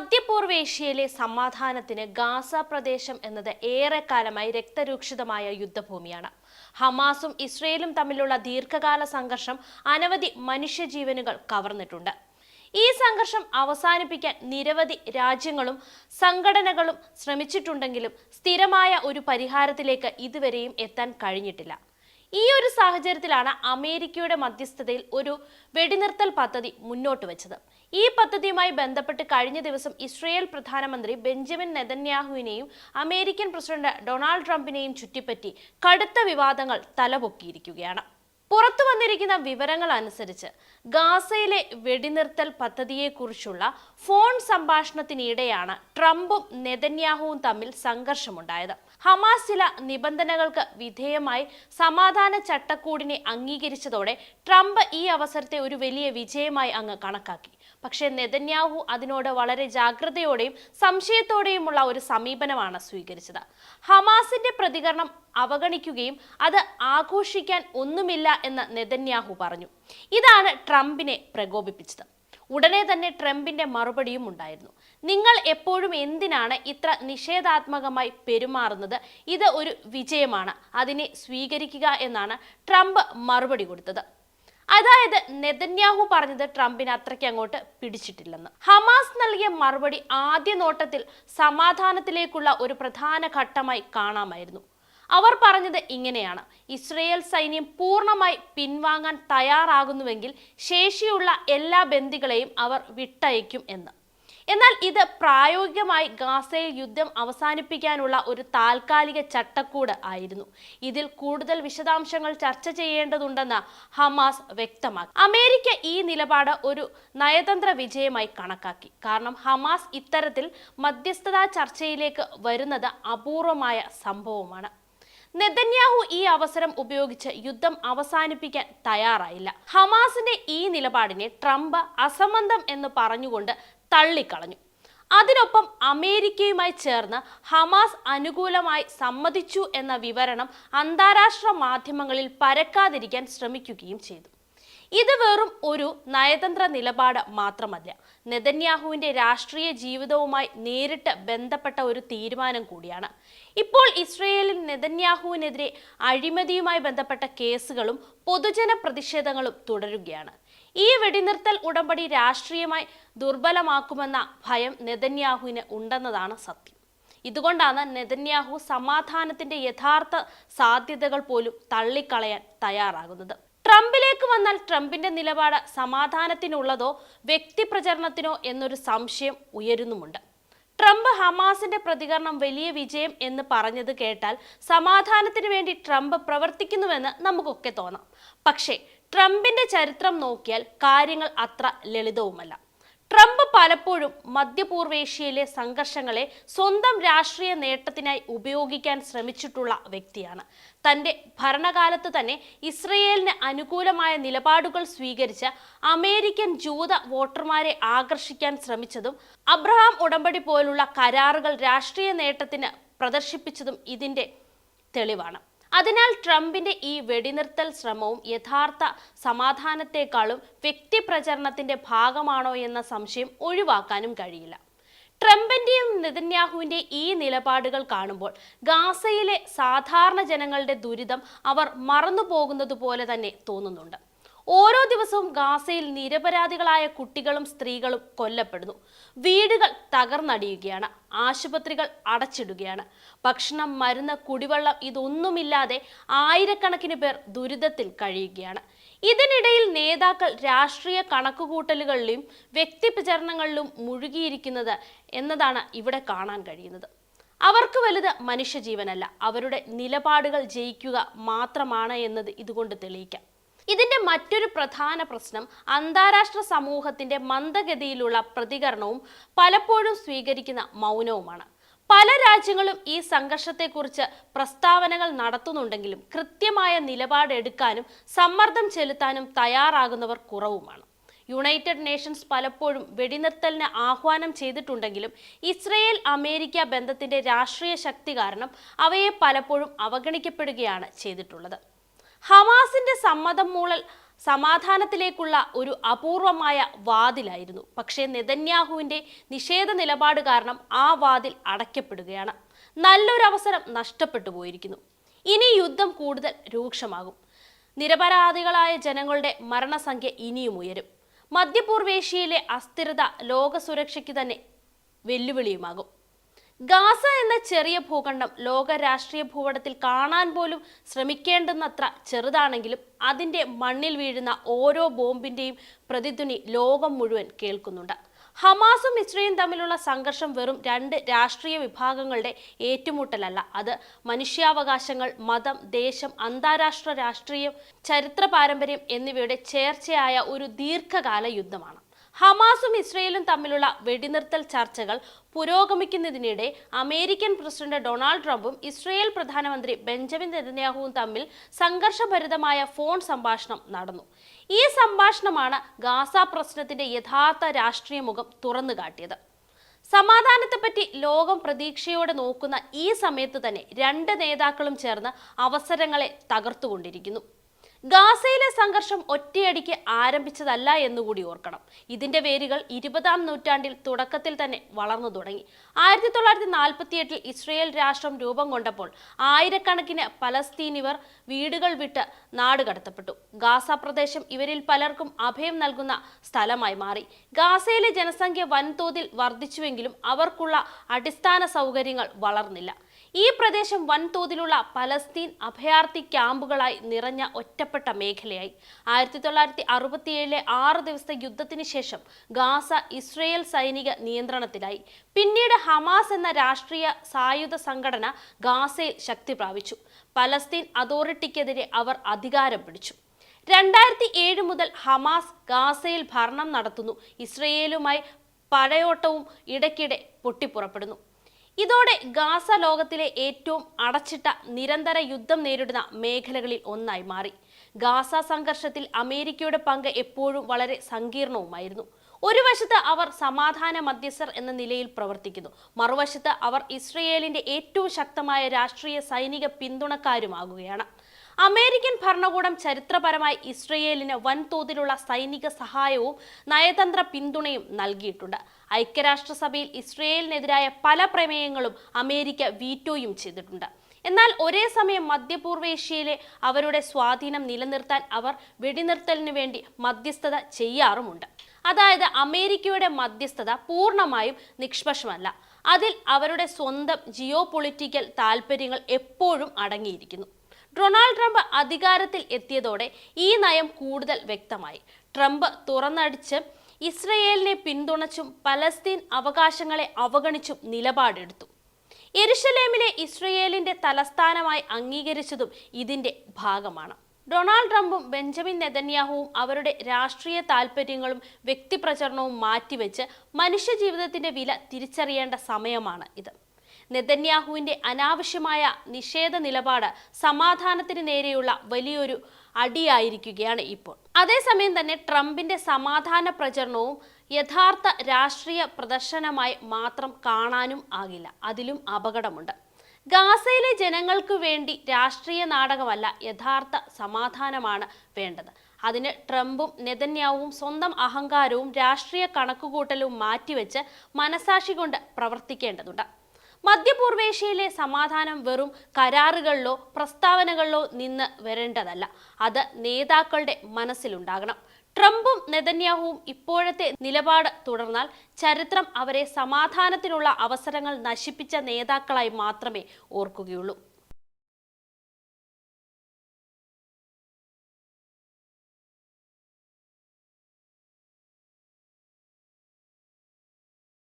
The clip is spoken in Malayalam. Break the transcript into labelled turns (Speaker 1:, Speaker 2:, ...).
Speaker 1: മധ്യപൂർവേഷ്യയിലെ സമാധാനത്തിന് ഗാസ പ്രദേശം എന്നത് ഏറെക്കാലമായി രക്തരൂക്ഷിതമായ യുദ്ധഭൂമിയാണ്. ഹമാസും ഇസ്രയേലും തമ്മിലുള്ള ദീർഘകാല സംഘർഷം അനവധി മനുഷ്യജീവനുകൾ കവർന്നിട്ടുണ്ട്. ഈ സംഘർഷം അവസാനിപ്പിക്കാൻ നിരവധി രാജ്യങ്ങളും സംഘടനകളും ശ്രമിച്ചിട്ടുണ്ടെങ്കിലും സ്ഥിരമായ ഒരു പരിഹാരത്തിലേക്ക് ഇതുവരെയും എത്താൻ കഴിഞ്ഞിട്ടില്ല. ഈ ഒരു സാഹചര്യത്തിലാണ് അമേരിക്കയുടെ മധ്യസ്ഥതയിൽ ഒരു വെടിനിർത്തൽ പദ്ധതി മുന്നോട്ട് വെച്ചത്. ഈ പദ്ധതിയുമായി ബന്ധപ്പെട്ട് കഴിഞ്ഞ ദിവസം ഇസ്രയേൽ പ്രധാനമന്ത്രി ബെഞ്ചമിൻ നെതന്യാഹുവിനെയും അമേരിക്കൻ പ്രസിഡന്റ് ഡൊണാൾഡ് ട്രംപിനെയും ചുറ്റിപ്പറ്റി കടുത്ത വിവാദങ്ങൾ തലപൊക്കിയിരിക്കുകയാണ്. പുറത്തു വന്നിരിക്കുന്ന വിവരങ്ങൾ അനുസരിച്ച് ഗാസയിലെ വെടിനിർത്തൽ പദ്ധതിയെക്കുറിച്ചുള്ള ഫോൺ സംഭാഷണത്തിനിടെയാണ് ട്രംപും നെതന്യാഹുവും തമ്മിൽ സംഘർഷമുണ്ടായത്. ഹമാസ് ചില നിബന്ധനകൾക്ക് വിധേയമായി സമാധാന ചട്ടക്കൂടിനെ അംഗീകരിച്ചതോടെ ട്രംപ് ഈ അവസരത്തെ ഒരു വലിയ വിജയമായി അങ്ങ് കണക്കാക്കി. പക്ഷേ നെതന്യാഹു അതിനോട് വളരെ ജാഗ്രതയോടെയും സംശയത്തോടെയുമുള്ള ഒരു സമീപനമാണ് സ്വീകരിച്ചത്. ഹമാസിന്റെ പ്രതികരണം അവഗണിക്കുകയും അത് ആഘോഷിക്കാൻ ഒന്നുമില്ല എന്ന് നെതന്യാഹു പറഞ്ഞു. ഇതാണ് ട്രംപിനെ പ്രകോപിപ്പിച്ചത്. ഉടനെ തന്നെ ട്രംപിന്റെ മറുപടിയും ഉണ്ടായിരുന്നു. നിങ്ങൾ എപ്പോഴും എന്തിനാണ് ഇത്ര നിഷേധാത്മകമായി പെരുമാറുന്നത്? ഇത് ഒരു വിജയമാണ്. അതിനെ സ്വീകരിക്കുക എന്നാണ് ട്രംപ് മറുപടി കൊടുത്തത്. അതായത് നെതന്യാഹു പറഞ്ഞത് ട്രംപിന് അത്രയ്ക്ക് അങ്ങോട്ട് പിടിച്ചിട്ടില്ലെന്ന്. ഹമാസ് നൽകിയ മറുപടി ആദ്യ നോട്ടത്തിൽ സമാധാനത്തിലേക്കുള്ള ഒരു പ്രധാന ഘട്ടമായി കാണാമായിരുന്നു. അവർ പറഞ്ഞത് ഇങ്ങനെയാണ്. ഇസ്രയേൽ സൈന്യം പൂർണമായി പിൻവാങ്ങാൻ തയ്യാറാകുന്നുവെങ്കിൽ ശേഷിയുള്ള എല്ലാ ബന്ദികളെയും അവർ വിട്ടയക്കും എന്ന്. എന്നാൽ ഇത് പ്രായോഗികമായി ഗാസയിൽ യുദ്ധം അവസാനിപ്പിക്കാനുള്ള ഒരു താൽക്കാലിക ചട്ടക്കൂട് ആയിരുന്നു. ഇതിൽ കൂടുതൽ വിശദാംശങ്ങൾ ചർച്ച ചെയ്യേണ്ടതുണ്ടെന്ന് ഹമാസ് വ്യക്തമാക്കി. അമേരിക്ക ഈ നിലപാട് ഒരു നയതന്ത്ര വിജയമായി കണക്കാക്കി. കാരണം ഹമാസ് ഇത്തരത്തിൽ മധ്യസ്ഥതാ ചർച്ചയിലേക്ക് വരുന്നത് അപൂർവമായ സംഭവമാണ്. നെതന്യാഹു ഈ അവസരം ഉപയോഗിച്ച് യുദ്ധം അവസാനിപ്പിക്കാൻ തയ്യാറായില്ല. ഹമാസിന്റെ ഈ നിലപാടിനെ ട്രംപ് അസംബന്ധം എന്ന് പറഞ്ഞുകൊണ്ട് തള്ളിക്കളഞ്ഞു. അതിനൊപ്പം അമേരിക്കയുമായി ചേർന്ന് ഹമാസ് അനുകൂലമായി സമ്മതിച്ചു എന്ന വിവരണം അന്താരാഷ്ട്ര മാധ്യമങ്ങളിൽ പരക്കാതിരിക്കാൻ ശ്രമിക്കുകയും ചെയ്തു. ഇത് വെറും ഒരു നയതന്ത്ര നിലപാട് മാത്രമല്ല. നെതന്യാഹുവിന്റെ രാഷ്ട്രീയ ജീവിതവുമായി നേരിട്ട് ബന്ധപ്പെട്ട ഒരു തീരുമാനം കൂടിയാണ്. ഇപ്പോൾ ഇസ്രയേലിൽ നെതന്യാഹുവിനെതിരെ അഴിമതിയുമായി ബന്ധപ്പെട്ട കേസുകളും പൊതുജന പ്രതിഷേധങ്ങളും തുടരുകയാണ്. ഈ വെടിനിർത്തൽ ഉടമ്പടി രാഷ്ട്രീയമായി ദുർബലമാക്കുമെന്ന ഭയം നെതന്യാഹുവിന് ഉണ്ടെന്നതാണ് സത്യം. ഇതുകൊണ്ടാണ് നെതന്യാഹു സമാധാനത്തിന്റെ യഥാർത്ഥ സാധ്യതകൾ പോലും തള്ളിക്കളയാൻ തയ്യാറാകുന്നത്. ട്രംപിലേക്ക് വന്നാൽ ട്രംപിന്റെ നിലപാട് സമാധാനത്തിനുള്ളതോ വ്യക്തിപ്രചരണത്തിനോ എന്നൊരു സംശയം ഉയരുന്നുമുണ്ട്. ട്രംപ് ഹമാസിന്റെ പ്രതികരണം വലിയ വിജയം എന്ന് പറഞ്ഞത് കേട്ടാൽ സമാധാനത്തിന് വേണ്ടി ട്രംപ് പ്രവർത്തിക്കുന്നുവെന്ന് നമുക്കൊക്കെ തോന്നാം. പക്ഷേ ട്രംപിന്റെ ചരിത്രം നോക്കിയാൽ കാര്യങ്ങൾ അത്ര ലളിതവുമല്ല. ട്രംപ് പലപ്പോഴും മധ്യപൂർവേഷ്യയിലെ സംഘർഷങ്ങളെ സ്വന്തം രാഷ്ട്രീയ നേട്ടത്തിനായി ഉപയോഗിക്കാൻ ശ്രമിച്ചിട്ടുള്ള വ്യക്തിയാണ്. തന്റെ ഭരണകാലത്ത് തന്നെ ഇസ്രയേലിന് അനുകൂലമായ നിലപാടുകൾ സ്വീകരിച്ച അമേരിക്കൻ ജൂത വോട്ടർമാരെ ആകർഷിക്കാൻ ശ്രമിച്ചതും അബ്രഹാം ഉടമ്പടി പോലുള്ള കരാറുകൾ രാഷ്ട്രീയ നേട്ടത്തിന് പ്രദർശിപ്പിച്ചതും ഇതിന്റെ തെളിവാണ്. അതിനാൽ ട്രംപിന്റെ ഈ വെടിനിർത്തൽ ശ്രമവും യഥാർത്ഥ സമാധാനത്തെക്കാളും വ്യക്തിപ്രചരണത്തിന്റെ ഭാഗമാണോ എന്ന സംശയം ഒഴിവാക്കാനും കഴിയില്ല. ട്രംപിന്റെയും നെതന്യാഹുവിന്റെ ഈ നിലപാടുകൾ കാണുമ്പോൾ ഗാസയിലെ സാധാരണ ജനങ്ങളുടെ ദുരിതം അവർ മറന്നു പോകുന്നത് പോലെ തന്നെ തോന്നുന്നുണ്ട്. ഓരോ ദിവസവും ഗാസയിൽ നിരപരാധികളായ കുട്ടികളും സ്ത്രീകളും കൊല്ലപ്പെടുന്നു. വീടുകൾ തകർന്നടിയുകയാണ്. ആശുപത്രികൾ അടച്ചിടുകയാണ്. ഭക്ഷണം മരുന്ന് കുടിവെള്ളം ഇതൊന്നുമില്ലാതെ ആയിരക്കണക്കിന് പേർ ദുരിതത്തിൽ കഴിയുകയാണ്. ഇതിനിടയിൽ നേതാക്കൾ രാഷ്ട്രീയ കണക്കുകൂട്ടലുകളിലും വ്യക്തിപ്രചരണങ്ങളിലും മുഴുകിയിരിക്കുന്നത് എന്നതാണ് ഇവിടെ കാണാൻ കഴിയുന്നത്. അവർക്ക് വലുത് മനുഷ്യജീവനല്ല. അവരുടെ നിലപാടുകൾ ജയിക്കുക മാത്രമാണ് എന്നത് ഇതുകൊണ്ട് തെളിയിക്കാം. ഇതിന്റെ മറ്റൊരു പ്രധാന പ്രശ്നം അന്താരാഷ്ട്ര സമൂഹത്തിന്റെ മന്ദഗതിയിലുള്ള പ്രതികരണവും പലപ്പോഴും സ്വീകരിക്കുന്ന മൗനവുമാണ്. പല രാജ്യങ്ങളും ഈ സംഘർഷത്തെക്കുറിച്ച് പ്രസ്താവനകൾ നടത്തുന്നുണ്ടെങ്കിലും കൃത്യമായ നിലപാടെടുക്കാനും സമ്മർദ്ദം ചെലുത്താനും തയ്യാറാകുന്നവർ കുറവുമാണ്. യുണൈറ്റഡ് നേഷൻസ് പലപ്പോഴും വെടിനിർത്തലിന് ആഹ്വാനം ചെയ്തിട്ടുണ്ടെങ്കിലും ഇസ്രയേൽ അമേരിക്ക ബന്ധത്തിന്റെ രാഷ്ട്രീയ ശക്തി കാരണം അവയെ പലപ്പോഴും അവഗണിക്കപ്പെടുകയാണ് ചെയ്തിട്ടുള്ളത്. ഹമാസിന്റെ സമ്മതം മൂളൽ സമാധാനത്തിലേക്കുള്ള ഒരു അപൂർവമായ വാതിലായിരുന്നു. പക്ഷേ നെതന്യാഹുവിന്റെ നിഷേധ നിലപാട് കാരണം ആ വാതിൽ അടയ്ക്കപ്പെടുകയാണ്. നല്ലൊരു അവസരം നഷ്ടപ്പെട്ടു പോയിരിക്കുന്നു. ഇനി യുദ്ധം കൂടുതൽ രൂക്ഷമാകും. നിരപരാധികളായ ജനങ്ങളുടെ മരണസംഖ്യ ഇനിയും ഉയരും. മധ്യപൂർവേഷ്യയിലെ അസ്ഥിരത ലോക സുരക്ഷയ്ക്ക് തന്നെ വെല്ലുവിളിയുമാകും. ഗാസ എന്ന ചെറിയ ഭൂഖണ്ഡം ലോക രാഷ്ട്രീയ ഭൂപടത്തിൽ കാണാൻ പോലും ശ്രമിക്കേണ്ടുന്നത്ര ചെറുതാണെങ്കിലും അതിന്റെ മണ്ണിൽ വീഴുന്ന ഓരോ ബോംബിന്റെയും പ്രതിധ്വനി ലോകം മുഴുവൻ കേൾക്കുന്നുണ്ട്. ഹമാസും ഇസ്രയേലും തമ്മിലുള്ള സംഘർഷം വെറും രണ്ട് രാഷ്ട്രീയ വിഭാഗങ്ങളുടെ ഏറ്റുമുട്ടലല്ല. അത് മനുഷ്യാവകാശങ്ങൾ മതം ദേശം അന്താരാഷ്ട്ര രാഷ്ട്രീയം ചരിത്ര പാരമ്പര്യം എന്നിവയുടെ ചേർച്ചയായ ഒരു ദീർഘകാല യുദ്ധമാണ്. ഹമാസും ഇസ്രയേലും തമ്മിലുള്ള വെടിനിർത്തൽ ചർച്ചകൾ പുരോഗമിക്കുന്നതിനിടെ അമേരിക്കൻ പ്രസിഡന്റ് ഡൊണാൾഡ് ട്രംപും ഇസ്രയേൽ പ്രധാനമന്ത്രി ബെഞ്ചമിൻ നെതന്യാഹുവും തമ്മിൽ സംഘർഷഭരിതമായ ഫോൺ സംഭാഷണം നടന്നു. ഈ സംഭാഷണമാണ് ഗാസ പ്രശ്നത്തിന്റെ യഥാർത്ഥ രാഷ്ട്രീയ മുഖം തുറന്നു കാട്ടിയത് സമാധാനത്തെപ്പറ്റി ലോകം പ്രതീക്ഷയോടെ നോക്കുന്ന ഈ സമയത്ത് തന്നെ രണ്ട് നേതാക്കളും ചേർന്ന് അവസരങ്ങളെ തകർത്തുകൊണ്ടിരിക്കുന്നു. ഗാസയിലെ സംഘർഷം ഒറ്റയടിക്ക് ആരംഭിച്ചതല്ല എന്നുകൂടി ഓർക്കണം. ഇതിന്റെ വേരുകൾ ഇരുപതാം നൂറ്റാണ്ടിൽ തുടക്കത്തിൽ തന്നെ വളർന്നു തുടങ്ങി. ആയിരത്തി തൊള്ളായിരത്തി നാൽപ്പത്തി എട്ടിൽ ഇസ്രയേൽ രാഷ്ട്രം രൂപം കൊണ്ടപ്പോൾ ആയിരക്കണക്കിന് പലസ്തീനിവർ വീടുകൾ വിട്ട് നാട് കടത്തപ്പെട്ടു. ഗാസ പ്രദേശം ഇവരിൽ പലർക്കും അഭയം നൽകുന്ന സ്ഥലമായി മാറി. ഗാസയിലെ ജനസംഖ്യ വൻതോതിൽ വർദ്ധിച്ചുവെങ്കിലും അവർക്കുള്ള അടിസ്ഥാന സൗകര്യങ്ങൾ വളർന്നില്ല. ഈ പ്രദേശം വൻതോതിലുള്ള പലസ്തീൻ അഭയാർത്ഥി ക്യാമ്പുകളായി നിറഞ്ഞ ഒറ്റപ്പെട്ട മേഖലയായി. ആയിരത്തി തൊള്ളായിരത്തി അറുപത്തിയേഴിലെ ആറ് ദിവസത്തെ യുദ്ധത്തിന് ശേഷം ഗാസ ഇസ്രയേൽ സൈനിക നിയന്ത്രണത്തിലായി. പിന്നീട് ഹമാസ് എന്ന രാഷ്ട്രീയ സായുധ സംഘടന ഗാസയിൽ ശക്തി പ്രാപിച്ചു. പലസ്തീൻ അതോറിറ്റിക്കെതിരെ അവർ അധികാരം പിടിച്ചു. രണ്ടായിരത്തി ഏഴ് മുതൽ ഹമാസ് ഗാസയിൽ ഭരണം നടത്തുന്നു. ഇസ്രയേലുമായി പടയോട്ടവും ഇടയ്ക്കിടെ പൊട്ടിപ്പുറപ്പെടുന്നു. ഇതോടെ ഗാസ ലോകത്തിലെ ഏറ്റവും അടച്ചിട്ട നിരന്തര യുദ്ധം നേരിടുന്ന മേഖലകളിൽ ഒന്നായി മാറി. ഗാസ സംഘർഷത്തിൽ അമേരിക്കയുടെ പങ്ക് എപ്പോഴും വളരെ സങ്കീർണവുമായിരുന്നു. ഒരു വശത്ത് അവർ സമാധാന മധ്യസ്ഥർ എന്ന നിലയിൽ പ്രവർത്തിക്കുന്നു. മറുവശത്ത് അവർ ഇസ്രയേലിന്റെ ഏറ്റവും ശക്തമായ രാഷ്ട്രീയ സൈനിക പിന്തുണക്കാരുമാകുകയാണ്. അമേരിക്കൻ ഭരണകൂടം ചരിത്രപരമായി ഇസ്രയേലിന് വൻതോതിലുള്ള സൈനിക സഹായവും നയതന്ത്ര പിന്തുണയും നൽകിയിട്ടുണ്ട്. ഐക്യരാഷ്ട്രസഭയിൽ ഇസ്രയേലിനെതിരായ പല പ്രമേയങ്ങളും അമേരിക്ക വീറ്റോയും ചെയ്തിട്ടുണ്ട്. എന്നാൽ ഒരേ സമയം മധ്യപൂർവേഷ്യയിലെ അവരുടെ സ്വാധീനം നിലനിർത്താൻ അവർ വെടിനിർത്തലിന് വേണ്ടി മധ്യസ്ഥത ചെയ്യാറുമുണ്ട്. അതായത് അമേരിക്കയുടെ മധ്യസ്ഥത പൂർണമായും നിഷ്പക്ഷമല്ല. അതിൽ അവരുടെ സ്വന്തം ജിയോ പൊളിറ്റിക്കൽ താല്പര്യങ്ങൾ എപ്പോഴും അടങ്ങിയിരിക്കുന്നു. ഡൊണാൾഡ് ട്രംപ് അധികാരത്തിൽ എത്തിയതോടെ ഈ നയം കൂടുതൽ വ്യക്തമായി. ട്രംപ് തുറന്നടിച്ച് ഇസ്രയേലിനെ പിന്തുണച്ചും പലസ്തീൻ അവകാശങ്ങളെ അവഗണിച്ചും നിലപാടെടുത്തു. എരുഷലേമിനെ ഇസ്രയേലിന്റെ തലസ്ഥാനമായി അംഗീകരിച്ചതും ഇതിന്റെ ഭാഗമാണ്. ഡൊണാൾഡ് ട്രംപും ബെഞ്ചമിൻ നെതന്യാഹുവും അവരുടെ രാഷ്ട്രീയ താല്പര്യങ്ങളും വ്യക്തിപ്രചരണവും മാറ്റിവെച്ച് മനുഷ്യജീവിതത്തിന്റെ വില തിരിച്ചറിയേണ്ട സമയമാണ് ഇത്. നെതന്യാഹുവിന്റെ അനാവശ്യമായ നിഷേധ നിലപാട് സമാധാനത്തിന് നേരെയുള്ള വലിയൊരു അടിയായിരിക്കുകയാണ് ഇപ്പോൾ. അതേസമയം തന്നെ ട്രംപിന്റെ സമാധാന പ്രചരണവും യഥാർത്ഥ രാഷ്ട്രീയ പ്രദർശനമായി മാത്രം കാണാനും ആകില്ല. അതിലും അപകടമുണ്ട്. ഗാസയിലെ ജനങ്ങൾക്ക് വേണ്ടി രാഷ്ട്രീയ നാടകമല്ല യഥാർത്ഥ സമാധാനമാണ് വേണ്ടത്. അതിന് ട്രംപും നെതന്യാവും സ്വന്തം അഹങ്കാരവും രാഷ്ട്രീയ കണക്കുകൂട്ടലും മാറ്റിവെച്ച് മനസാക്ഷി കൊണ്ട് പ്രവർത്തിക്കേണ്ടതുണ്ട്. മധ്യപൂർവേഷ്യയിലെ സമാധാനം വെറും കരാറുകളിലോ പ്രസ്താവനകളിലോ നിന്ന് വരേണ്ടതല്ല. അത് നേതാക്കളുടെ മനസ്സിലുണ്ടാകണം. ട്രംപും നെതന്യാഹുവും ഇപ്പോഴത്തെ നിലപാട് തുടർന്നാൽ ചരിത്രം അവരെ സമാധാനത്തിനുള്ള അവസരങ്ങൾ നശിപ്പിച്ച നേതാക്കളായി മാത്രമേ ഓർക്കുകയുള്ളൂ.